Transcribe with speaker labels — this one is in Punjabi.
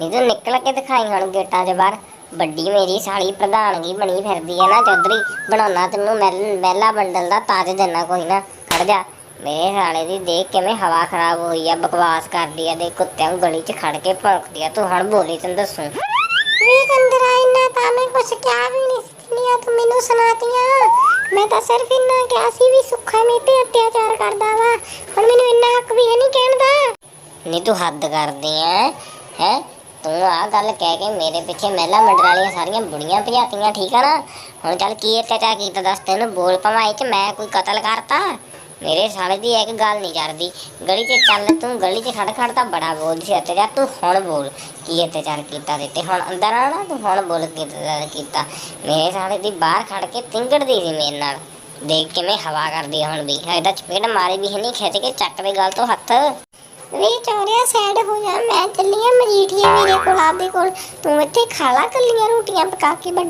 Speaker 1: ਤੂੰ ਨਿਕਲ ਕੇ ਦਿਖਾਈ ਹੁਣ ਗੇਟਾਂ 'ਚ ਬਾਹਰ। ਵੱਡੀ ਮੇਰੀ ਸਾਲੀ ਪ੍ਰਧਾਨਗੀ ਬਣੀ ਫਿਰਦੀ ਹੈ ਨਾ ਚੌਧਰੀ ਬਣਾਉਣਾ ਤੈਨੂੰ ਮਹਿਲ- ਬੰਡਲ ਦਾ ਤਾਜ ਦੇਣਾ ਕੋਈ ਨਾ ਖੜ ਜਾ। ਮੇਰੇ ਸਾਲੇ ਦੀ ਦੇਖ ਕਿਵੇਂ ਹਵਾ ਖਰਾਬ ਹੋਈ ਆ ਬਕਵਾਸ ਕਰਦੀ ਆ ਦੇ ਕੁੱਤਿਆਂ ਨੂੰ ਗਲੀ 'ਚ ਖੜ ਕੇ ਭੌਂਕਦੀ ਆ ਤੂੰ ਹੁਣ ਬੋਲੀ ਤੈਨੂੰ ਦੱਸੂ। ਵੀ ਕੰਦਰਾ ਇੰਨਾ ਤਾਂ ਮੈਂ ਕੁਛ ਕਿਹਾ ਵੀ ਨਹੀਂ ਸਿੱਖਣੀਆਂ ਤੂੰ ਮੈਨੂੰ ਸੁਣਾਤੀਆਂ। ਮੈਂ ਤਾਂ ਸਿਰਫ ਇੰਨਾ ਕਿਹਾ ਸੀ ਵੀ ਸੁੱਖਾ ਮੇ ਤੇ ਅਤਿਆਚਾਰ ਕਰਦਾ ਵਾ। ਹੁਣ ਮੈਨੂੰ ਇੰਨਾ ਹੱਕ ਵੀ ਹੈ ਨਹੀਂ ਕਹਿਣ ਦਾ। ਨਹੀਂ ਤੂੰ ਹੱਦ ਕਰਦੀ ਐ ਹੈ? ਤੂੰ ਆ ਗੱਲ ਕਹਿ ਕੇ ਮੇਰੇ ਪਿੱਛੇ ਮਹਿਲਾ ਮੰਡਲ ਵਾਲੀਆਂ ਸਾਰੀਆਂ ਬੁੜੀਆਂ ਭਜਾਤੀਆਂ, ਠੀਕ ਆ ਨਾ? ਹੁਣ ਚੱਲ ਕੀ ਅਤਿਆਚਾਰ ਕੀਤਾ ਦੱਸ ਤੈਨੂੰ ਬੋਲ ਪਵਾਏ ਚ, ਮੈਂ ਕੋਈ ਕਤਲ ਕਰਤਾ? ਮੇਰੇ ਸਾਲੇ ਦੀ ਇੱਕ ਗੱਲ ਨਹੀਂ ਕਰਦੀ ਗਲੀ 'ਚ ਚੱਲ ਤੂੰ, ਗਲੀ 'ਚ ਖੜ ਖੜ ਤਾਂ ਬੜਾ ਬੋਲਦੀ ਸੀ ਅਤਿਆਚਾਰ ਤੂੰ ਹੁਣ ਬੋਲ ਕੀ ਅਤਿਆਚਾਰ ਕੀਤਾ ਤੇ ਹੁਣ ਅੰਦਰ ਆਣਾ ਤੂੰ ਹੁਣ ਬੋਲ ਕੀ ਅਤਿਆਚਾਰ ਕੀਤਾ। ਮੇਰੇ ਸਾਲੇ ਦੀ ਬਾਹਰ ਖੜ ਕੇ ਤਿੰਗੜਦੀ ਸੀ ਮੇਰੇ ਨਾਲ। ਦੇਖ ਕਿਵੇਂ ਹਵਾ ਕਰਦੀ ਹੁਣ ਵੀ ਇਹਦਾ ਚਪੇੜ ਮਾਰੀ ਵੀ ਨਹੀਂ ਖਿੱਚ ਕੇ ਚੱਕ ਦੇ ਗੱਲ ਤੋਂ ਹੱਥ। ਵੀ ਚੋਰਿਆ ਸਾਈਡ ਹੋ ਜਾ। ਮੈਂ ਚੱਲੀ ਆ ਮਜੀਠੀਏ ਮੇਰੇ ਕੋਲ, ਆਪਦੇ ਕੋਲ। ਤੂੰ ਇੱਥੇ ਖਾ ਲਾ ਕੱਲੀਆਂ ਰੋਟੀਆਂ ਪਕਾ ਕੇ ਵੱਡਾ।